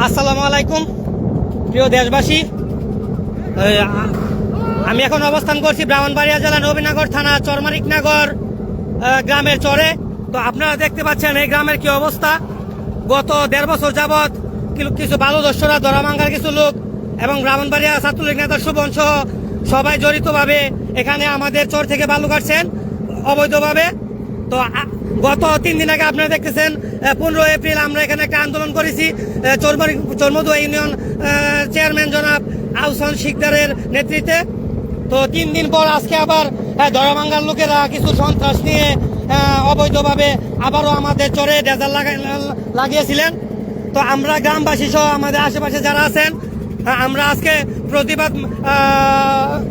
আসসালামু আলাইকুম, প্রিয় দেশবাসী। আমি এখন অবস্থান করছি ব্রাহ্মণবাড়িয়া জেলা নবীনগর থানা চরমারিকনগর গ্রামের চরে। তো আপনারা দেখতে পাচ্ছেন এই গ্রামের কি অবস্থা। গত দেড় বছর যাবৎ কিছু- বালু দস্যরা, দরামাঙ্গার কিছু লোক এবং ব্রাহ্মণবাড়িয়া ছাত্রলীগ নেতা সুবন সহ সবাই জড়িতভাবে এখানে আমাদের চর থেকে বালু কাটছেন। অবৈধভাবে তো গত তিন দিন আগে আপনারা দেখতেছেন পনেরো এপ্রিল আমরা এখানে একটা আন্দোলন করেছি চর্মদুয়া ইউনিয়ন চেয়ারম্যান জনাব আউসন শিকদারের নেতৃত্বে। তো তিন দিন পর আজকে আবার আহ, লোকেরা কিছু সন্ত্রাস নিয়ে অবৈধভাবে আবারও আমাদের চরে ডেজার লাগা- লাগিয়েছিলেন। তো আমরা গ্রামবাসী সহ আমাদের আশেপাশে যারা আছেন আমরা আজকে প্রতিবাদ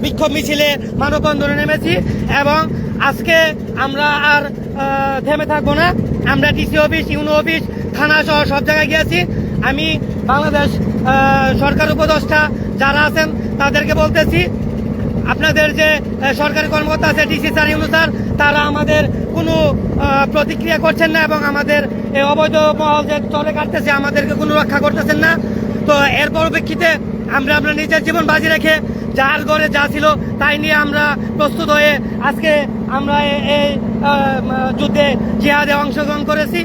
বিক্ষোভ মিছিলে মানববন্ধনে নেমেছি এবং আজকে আমরা আর থেমে থাকব না। আমরা ডিসি অফিস, ইউনো অফিস, থানা সহ সব জায়গায় গিয়েছি আমি বাংলাদেশ সরকার উপদেষ্টা যারা আছেন, তাদেরকে বলতেছি, আপনাদের যে সরকারি কর্মকর্তা আছে, ডিসি স্যার, ইউনু স্যার, তারা আমাদের কোনো প্রতিক্রিয়া করছেন না এবং আমাদের এই অবৈধ মহল যে চলে কাটতেছে, আমাদেরকে কোনো রক্ষা করতেছেন না। তো এর পরিপ্রেক্ষিতে আমরা আমরা নিজের জীবন বাজি রেখে যার ঘরে যা ছিল তাই নিয়ে আমরা প্রস্তুত হয়ে আজকে আমরা এই যুদ্ধে জিহাদে অংশগ্রহণ করেছি।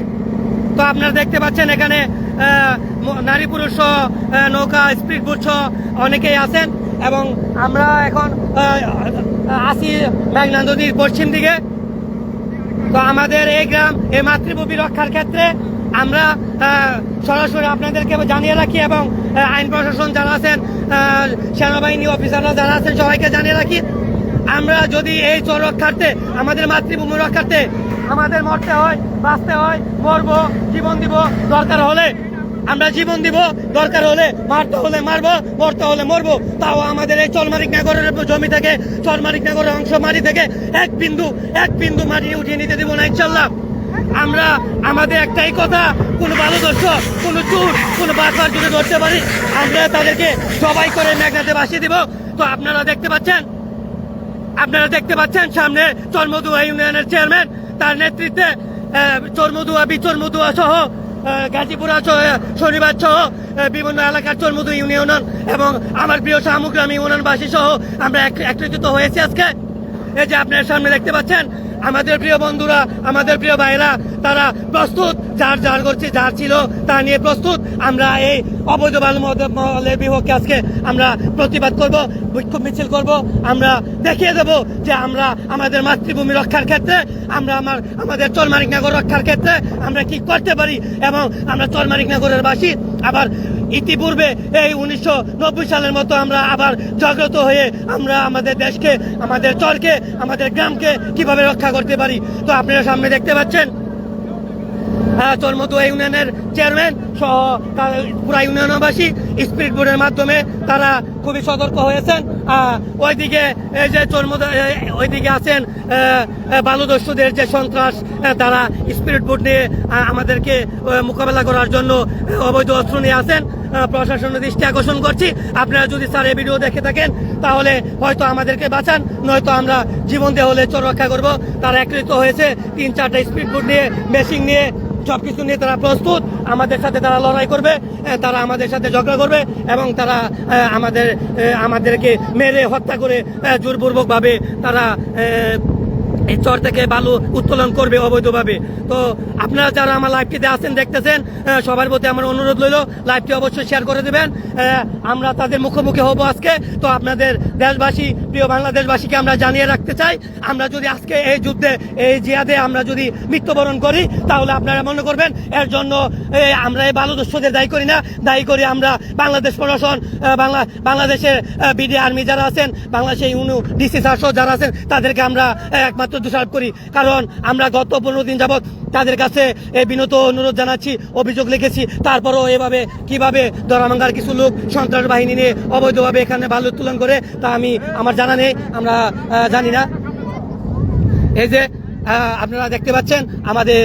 তো আপনারা দেখতে পাচ্ছেন এখানে নারী পুরুষ নৌকা, স্পিড বোট অনেকেই আছেন এবং আমরা এখন আসি মেঘনা নদীর পশ্চিম দিকে। তো আমাদের এই গ্রাম, এই মাতৃভূমি রক্ষার ক্ষেত্রে আমরা সরাসরি আপনাদেরকে জানিয়ে রাখি এবং আইন প্রশাসন যারা আছেন সেনাবাহিনী অফিসাররা যারা আছেন, সবাইকে জানিয়ে রাখি আমরা যদি এই চর রক্ষার্থে, আমাদের মাতৃভূমি রক্ষার্থে, আমাদের মরতে হয়, বাঁচতে হয়, মরবো, জীবন দিব, দরকার হলে, আমরা জীবন দিব, দরকার হলে মারতে হলে মারবো, মরতে হলে মরবো। তাও আমাদের এই চলমারিক নগরের জমি থেকে চলমারিক নাগরের অংশ মাটি থেকে এক বিন্দু এক বিন্দু মাটি উঠিয়ে নিতে দিব না ইনশাল্লাহ আমরা, আমাদের একটাই কথা, কোনো ভালো দর্শ কোনো চুর, কোনো বারবার যদি ধরতে পারি। আমরা তাদেরকে সবাই করে মেঘনাতে বাসিয়ে দিব। তো আপনারা দেখতে পাচ্ছেন আপনারা দেখতে পাচ্ছেন সামনে চর্মদুয়া ইউনিয়নের চেয়ারম্যান, তার নেতৃত্বে চর্মদুয়া বিচর্মদুয়া সহ গাজীপুরা শনিবার সহ বিভিন্ন এলাকার চর্মদু ইউনিয়ন এবং আমার প্রিয় সামগ্রামী ইউনিয়নবাসী সহ আমরা এক- একত্রিত হয়েছি আজকে। এই যে আপনার সামনে দেখতে পাচ্ছেন, আমাদের প্রিয় বন্ধুরা, আমাদের প্রিয় ভাইরা, তারা প্রস্তুত, যার যার করছে, যার ছিল তা নিয়ে প্রস্তুত। আমরা এই অবৈধ বালু মদ- মহলের বিপক্ষে আজকে আমরা প্রতিবাদ করব, বিক্ষোভ মিছিল করব। আমরা দেখিয়ে দেব যে আমরা আমাদের মাতৃভূমি রক্ষার ক্ষেত্রে, আমরা আমার, আমাদের চলমানিক নগর রক্ষার ক্ষেত্রে আমরা কি করতে পারি এবং আমরা চলমানিক নগরের বাসী। আবার ইতিপূর্বে এই উনিশশো নব্বই সালের মতো আমরা আবার জাগ্রত হয়ে আমরা আমাদের দেশকে, আমাদের চরকে, আমাদের গ্রামকে কীভাবে রক্ষা করতে পারি। তো আপনারা সামনে দেখতে পাচ্ছেন চর্মদুয়া ইউনিয়নের চেয়ারম্যান সহ পুরা ইউনিয়নবাসী স্পিরিট বোর্ডের মাধ্যমে তারা খুবই সতর্ক হয়েছেন। ওইদিকে এই যে চর্মদা ওইদিকে আছেন বালুদস্যুদের যে সন্ত্রাস তারা স্পিরিট বোর্ড নিয়ে আমাদেরকে মোকাবেলা করার জন্য অবৈধ অস্ত্র নিয়ে আসেন। প্রশাসনের দৃষ্টি আকর্ষণ করছি। আপনারা যদি স্যার এই ভিডিও দেখে থাকেন, তাহলে হয়তো আমাদেরকে বাঁচান, নয়তো আমরা জীবন দিয়ে হলে চোর রক্ষা করব। তারা একত্রিত হয়েছে তিন চারটা স্পিড বোট নিয়ে, মেশিন নিয়ে সবকিছু নিয়ে তারা প্রস্তুত, আমাদের সাথে তারা লড়াই করবে তারা আমাদের সাথে ঝগড়া করবে এবং তারা আমাদের আমাদেরকে মেরে হত্যা করে জোরপূর্বকভাবে তারা এই চর থেকে বালু উত্তোলন করবে অবৈধভাবে। তো আপনারা যারা আমার লাইভটিতে আছেন দেখতেছেন সবার প্রতি আমার অনুরোধ রইল লাইভটি অবশ্যই শেয়ার করে দেবেন। আমরা তাদের মুখোমুখি হব আজকে। তো আপনাদের দেশবাসী প্রিয় বাংলাদেশবাসীকে আমরা জানিয়ে রাখতে চাই আমরা যদি আজকে এই যুদ্ধে এই জিয়াদে আমরা যদি মৃত্যুবরণ করি তাহলে আপনারা মনে করবেন এর জন্য আমরা এই বালুদস্যদের দায়ী করি না। দায়ী করি আমরা বাংলাদেশ প্রশাসন বাংলা বাংলাদেশের বিডি আর্মি যারা আছেন বাংলাদেশের ইউনু ডিসি শাসক যারা আছেন তাদেরকে আমরা আহ, একমাত্র দোষারোপ করি। কারণ আমরা গত পনেরো দিন যাবত তাদের কাছে এই বিনত অনুরোধ জানাচ্ছি, অভিযোগ লিখেছি। তারপরও এভাবে, কীভাবে দরামাঙ্গার কিছু লোক সন্ত্রাস বাহিনী নিয়ে অবৈধভাবে এখানে ভালো উত্তোলন করে, তা আমি, আমার জানা নেই, আমরা জানি না। এই যে আপনারা দেখতে পাচ্ছেন, আমাদের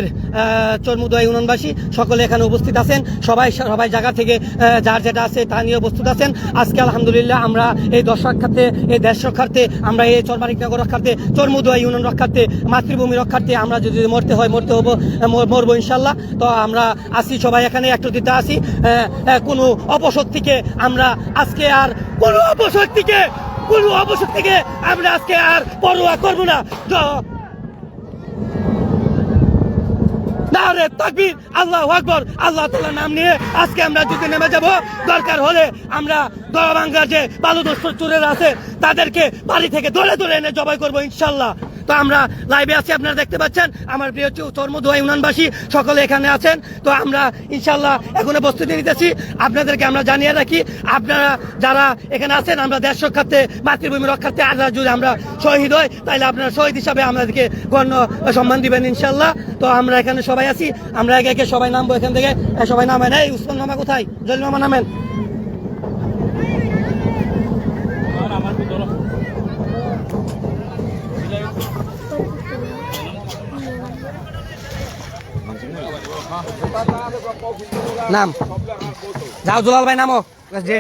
চরমুদয় ইউনিয়নবাসী সকলে এখানে উপস্থিত আছেন। সবাই সবাই জায়গা থেকে যার যেটা আছে তা নিয়ে উপস্থিত আছেন। আজকে আলহামদুলিল্লাহ আমরা এই দেশ রক্ষার্থে এই দেশ রক্ষার্থে আমরা এই চরমানিকনগর রক্ষার্থে চরমুদয় ইউনিয়ন রক্ষার্থে মাতৃভূমি রক্ষার্থে আমরা যদি মরতে হয় মরতে হব মর- মরবো ইনশাল্লাহ তো আমরা আসি সবাই এখানে একত্রিত আসি আহ, আহ, কোনো অপশক্তিকে আমরা আজকে আর কোনো অপশক্তিকে কোনো অপশক্তিকে আমরা আজকে আর পরোয়া করব না। নারে তাকবীর, আল্লাহ আকবর, আল্লাহ তাআলার নাম নিয়ে আজকে আমরা যদি নেমে যাব। দরকার হলে আমরা দরবাঙ্গার যে বালুদস্ত চুরের আছে, তাদেরকে বাড়ি থেকে ধরে ধরে এনে জবাই করব ইনশাল্লাহ। তো আমরা লাইভে আছি, আপনারা দেখতে পাচ্ছেন, আমার প্রিয় হচ্ছে চর্মদুয়া ইউনিয়নবাসী সকলে এখানে আছেন। তো আমরা ইনশাল্লাহ এখনও প্রস্তুতি নিতেছি। আপনাদেরকে আমরা জানিয়ে রাখি, আপনারা যারা এখানে আছেন, আমরা দেশ রক্ষার্থে, মাতৃভূমি রক্ষার্থে আর যদি আমরা শহীদ হই। তাহলে আপনারা শহীদ হিসাবে আমাদেরকে গণ্য সম্মান দিবেন ইনশাল্লাহ তো আমরা এখানে সবাই আছি, আমরা একে একে সবাই নামবো এখান থেকে। সবাই নামেন। এই, উসমান মামা কোথায়? জলিল মামা নামেন। নাম। যাও দুলাল ভাই নামো।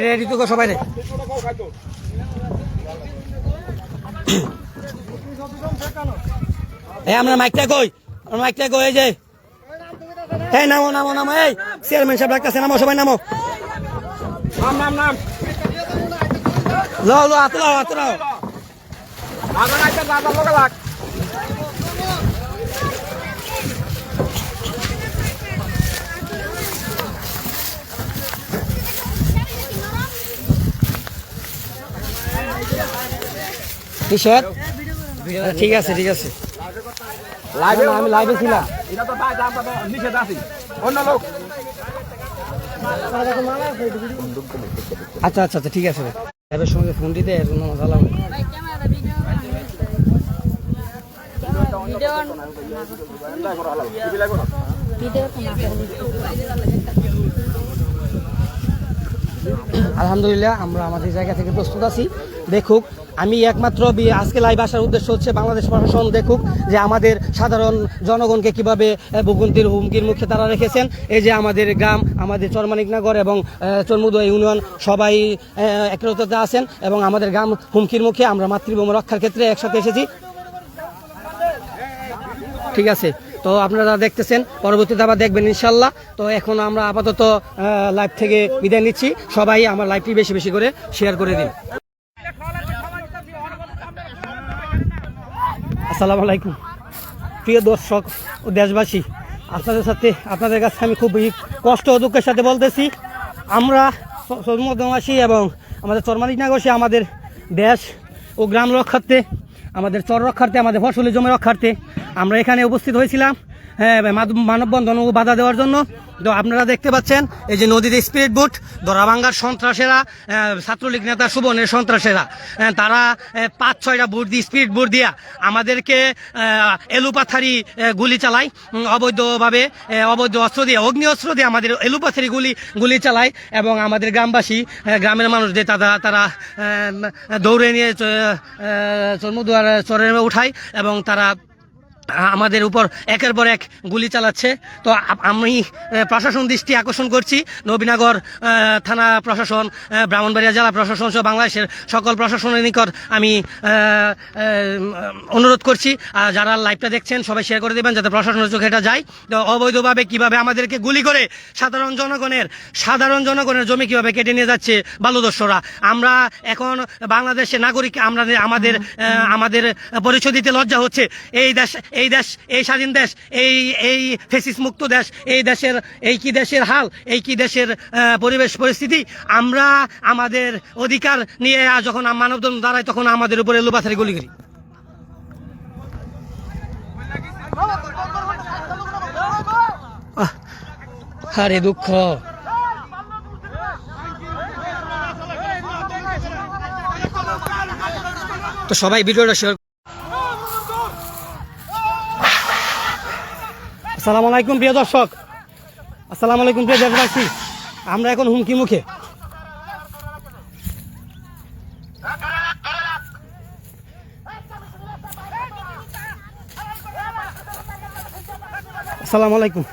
রেডি তো সবাই রে। এই আমরা মাইকটা কই? আমার মাইকটা কই? এই যে। এই নামো নামো নামো। এই চেয়ারম্যান সাহেব ডাকতেছে। নামো সবাই নামো। নাম নাম নাম। লো লো হাত লাও হাত লাও। দাদা নাইতে দাদা লোক লাগ। কিসের ঠিক আছে ঠিক আছে। লাইভে আমি লাইভে ছিলাম। অন্য লোক। আচ্ছা আচ্ছা আচ্ছা ঠিক আছে। এবার সঙ্গে ফোন দিতে এর জন্য মজা লাগবে। আলহামদুলিল্লাহ, আমরা আমাদের জায়গা থেকে প্রস্তুত আছি। দেখুক, আমি একমাত্র আজকে লাইভ আসার উদ্দেশ্য হচ্ছে বাংলাদেশ প্রশাসন দেখুক যে আমাদের সাধারণ জনগণকে কীভাবে ভূগন্তির হুমকির মুখে তারা রেখেছেন। এই যে আমাদের গ্রাম, আমাদের চরমানিকনগর এবং চরমুদয় ইউনিয়ন সবাই একত্রিত আছেন এবং আমাদের গ্রাম হুমকির মুখে আমরা মাতৃভূমি রক্ষার ক্ষেত্রে একসাথে এসেছি। ঠিক আছে। তো আপনারা দেখতেছেন, পরবর্তীতে আবার দেখবেন ইনশাল্লাহ। তো এখন আমরা আপাতত লাইভ থেকে বিদায় নিচ্ছি। সবাই আমার লাইভটি বেশি বেশি করে শেয়ার করে দিন। আসসালামু আলাইকুম। প্রিয় দর্শক ও দেশবাসী, আপনাদের সাথে, আপনাদের কাছে আমি খুবই কষ্ট দুঃখের সাথে বলতেছি, আমরা সৌমদমাসী এবং আমাদের চরমালিনাগসী আমাদের দেশ ও গ্রাম রক্ষার্থে আমাদের চর রক্ষার্থে আমাদের ফসলের জমি রক্ষার্থে আমরা এখানে উপস্থিত হয়েছিলাম। হ্যাঁ মানববন্ধন ও বাধা দেওয়ার জন্য। তো আপনারা দেখতে পাচ্ছেন, এই যে নদীতে স্পিরিট বুট দরাভাঙ্গার সন্ত্রাসেরা ছাত্রলীগ নেতা সুবনের সন্ত্রাসেরা। তারা পাঁচ, ছয়টা বুট দিয়ে স্পিরিট বুট দিয়া আমাদেরকে এলুপাথারি গুলি চালায়। অবৈধভাবে অবৈধ অস্ত্র দিয়ে অগ্নি অস্ত্র দিয়ে আমাদের এলুপাথারি গুলি গুলি চালায় এবং আমাদের গ্রামবাসী গ্রামের মানুষদের তারা তারা দৌড়ে নিয়ে চর্মদুয়ার চরে উঠায় এবং তারা আমাদের উপর একের পর এক গুলি চালাচ্ছে। তো আমি প্রশাসন দৃষ্টি আকর্ষণ করছি। নবীনগর থানা প্রশাসন ব্রাহ্মণবাড়িয়া জেলা প্রশাসন সহ বাংলাদেশের সকল প্রশাসনের নিকট আমি অনুরোধ করছি। আর যারা লাইভটা দেখছেন, সবাই শেয়ার করে দেবেন যাতে প্রশাসনের চোখে এটা যায়। তো অবৈধভাবে কীভাবে আমাদেরকে গুলি করে সাধারণ জনগণের সাধারণ জনগণের জমি কীভাবে কেটে নিয়ে যাচ্ছে বালুদস্যরা। আমরা এখন বাংলাদেশের নাগরিক, আমরা আমাদের আমাদের পরিচয় দিতে লজ্জা হচ্ছে। এই দেশ এই দেশ এই স্বাধীন দেশ এই এই ফেসিস মুক্ত দেশ এই দেশের এই কি দেশের হাল এই কি দেশের পরিবেশ পরিস্থিতি আমরা আমাদের অধিকার নিয়ে যখন মানবদন দাঁড়ায় তখন আমাদের উপরে লুবাথারি গুলি করি। আহ, আরে দুঃখ। তো সবাই ভিডিওটা শেয়ার আসসালামু আলাইকুম প্রিয় দর্শক। আসসালামু আলাইকুম প্রিয় দেশবাসী। আমরা এখন হুমকি মুখে। আসসালামু আলাইকুম।